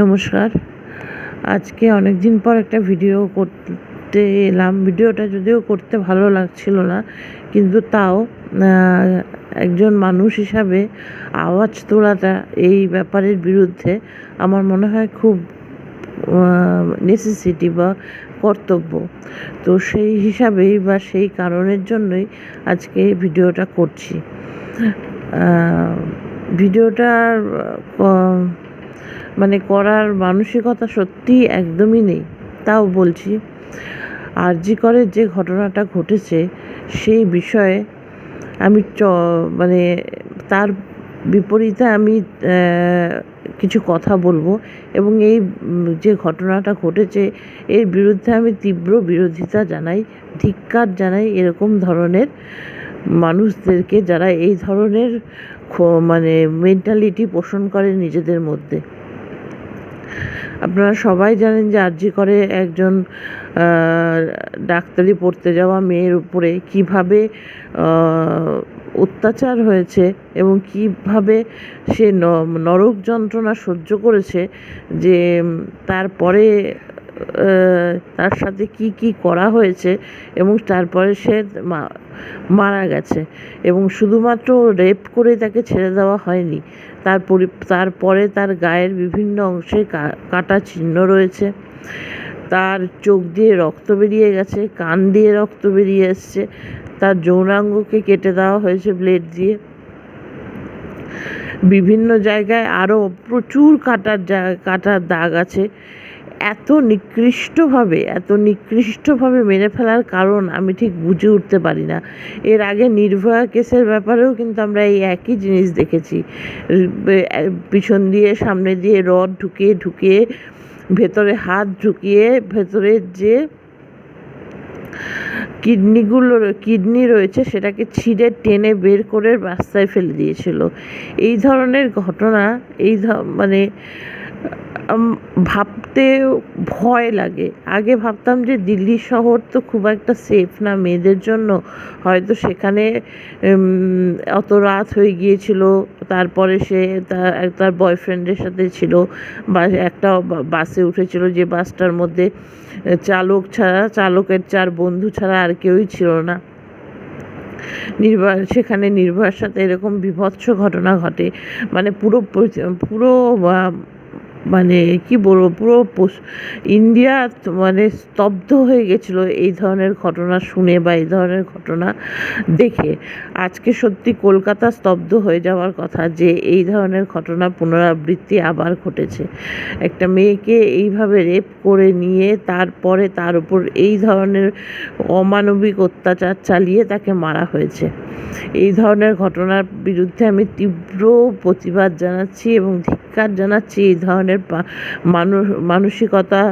নমস্কার। আজকে অনেক দিন পর একটা ভিডিও করতে এলাম। ভিডিওটা যদিও করতে ভালো লাগছিল না, কিন্তু তাও একজন মানুষ হিসাবে আওয়াজ তোলাটা এই ব্যাপারের বিরুদ্ধে আমার মনে হয় খুব নেসেসিটি বা কর্তব্য। তো সেই হিসাবেই বা সেই কারণের জন্যই আজকে ভিডিওটা করছি। ভিডিওটার মানে করার মানসিকতা সত্যিই একদমই নেই। তাও বলছি আর জি করের যে ঘটনাটা ঘটেছে সেই বিষয়ে আমি চ মানে তার বিপরীতে আমি কিছু কথা বলব এবং এই যে ঘটনাটা ঘটেছে এর বিরুদ্ধে আমি তীব্র বিরোধিতা জানাই, ধিক্কার জানাই এরকম ধরনের মানুষদেরকে যারা এই ধরনের মানে মেন্টালিটি পোষণ করে নিজেদের মধ্যে। আপনারা সবাই জানেন যে আরজি করে একজন ডাক্তারি পড়তে যাওয়া মেয়ের উপরে কীভাবে অত্যাচার হয়েছে এবং কীভাবে সে নরক যন্ত্রণা সহ্য করেছে যে তারপরে তার সাথে কি কি করা হয়েছে এবং তারপরে সে মারা গেছে এবং শুধুমাত্র রেপ করে তাকে ছেড়ে দেওয়া হয়নি। তার পরি, তারপরে তার গায়ের বিভিন্ন অংশে কাটা চিহ্ন রয়েছে। তার চোখ দিয়ে রক্ত বেরিয়ে গেছে, কান দিয়ে রক্ত বেরিয়ে এসছে। তার যৌনাঙ্গকে কেটে দেওয়া হয়েছে ব্লেড দিয়ে। বিভিন্ন জায়গায় আরও প্রচুর কাটার কাটার দাগ আছে। এত নিকৃষ্টভাবে এত নিকৃষ্টভাবে মেরে ফেলার কারণ আমি ঠিক বুঝে উঠতে পারি না। এর আগে নির্ভয়া কেসের ব্যাপারেও কিন্তু আমরা এই একই জিনিস দেখেছি। পিছন দিয়ে, সামনে দিয়ে রড ঢুকিয়ে ঢুকিয়ে, ভেতরে হাত ঢুকিয়ে, ভেতরে যে কিডনিগুলো, কিডনি রয়েছে সেটাকে ছিঁড়ে, টেনে বের করে রাস্তায় ফেলে দিয়েছিল। এই ধরনের ঘটনা, এই মানে ভাবতে ভয় লাগে। আগে ভাবতাম যে দিল্লি শহর তো খুব একটা সেফ না মেয়েদের জন্য। হয়তো সেখানে অত রাত হয়ে গিয়েছিল, তারপরে সে তার বয়ফ্রেন্ডের সাথে ছিল। বা একটা বাসে উঠেছিল যে বাসটার মধ্যে। চালক ছাড়া, চালকের চার বন্ধু ছাড়া আর কেউই ছিল না। নির্ভয়া সেখানে নির্ভয়ার সাথে এরকম বিভৎস ঘটনা ঘটে। মানে পুরো পুরো মানে কি বলব, পুরো ইন্ডিয়া মানে স্তব্ধ হয়ে গেছিল এই ধরনের ঘটনা শুনে বা এই ধরনের ঘটনা দেখে। আজকে সত্যি কলকাতা স্তব্ধ হয়ে যাওয়ার কথা যে এই ধরনের ঘটনা পুনরাবৃত্তি আবার ঘটেছে। একটা মেয়েকে এইভাবে রেপ করে নিয়ে তারপরে তার উপর এই ধরনের অমানবিক অত্যাচার চালিয়ে তাকে মারা হয়েছে। এই ধরনের ঘটনার বিরুদ্ধে আমি তীব্র প্রতিবাদ জানাচ্ছি এবং ধিক্কার জানাচ্ছি, এই ধরনের মানুষ, মানসিকতা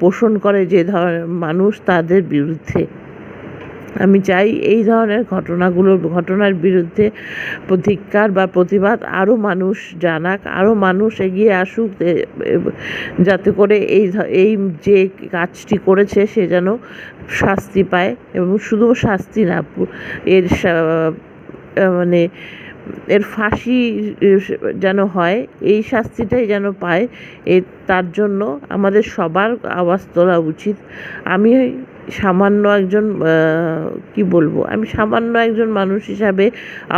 পোষণ করে যে ধরনের মানুষ তাদের বিরুদ্ধে। আমি চাই এই ধরনের ঘটনাগুলোর ঘটনার বিরুদ্ধে ধিক্কার বা প্রতিবাদ আরও মানুষ জানাক আরও মানুষ এগিয়ে আসুক যাতে করে এই এই যে কাজটি করেছে সে যেন শাস্তি পায় এবং শুধু শাস্তি না এর মানে এর ফাঁসি যেন হয়, এই শাস্তিটাই যেন পায়, এ, তার জন্য আমাদের সবার আওয়াজ তোলা উচিত। আমি সামান্য একজন কি বলব, আমি সামান্য একজন মানুষ হিসাবে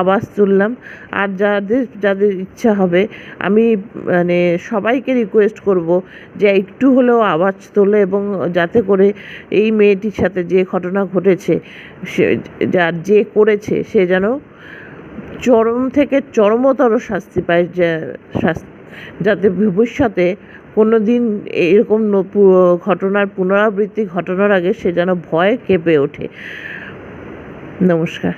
আওয়াজ তুললাম। আর যাদের যাদের ইচ্ছা হবে, আমি মানে সবাইকে রিকোয়েস্ট করব যে একটু হলেও আওয়াজ তোলে এবং যাতে করে এই মেয়েটির সাথে যে ঘটনা ঘটেছে, সে, যার যে করেছে, সে যেন চরম থেকে চরমতর শাস্তি পায় যাতে ভবিষ্যতে কোনো দিন এরকম ঘটনার পুনরাবৃত্তি ঘটনার আগে সে যেন ভয় কেঁপে ওঠে। নমস্কার।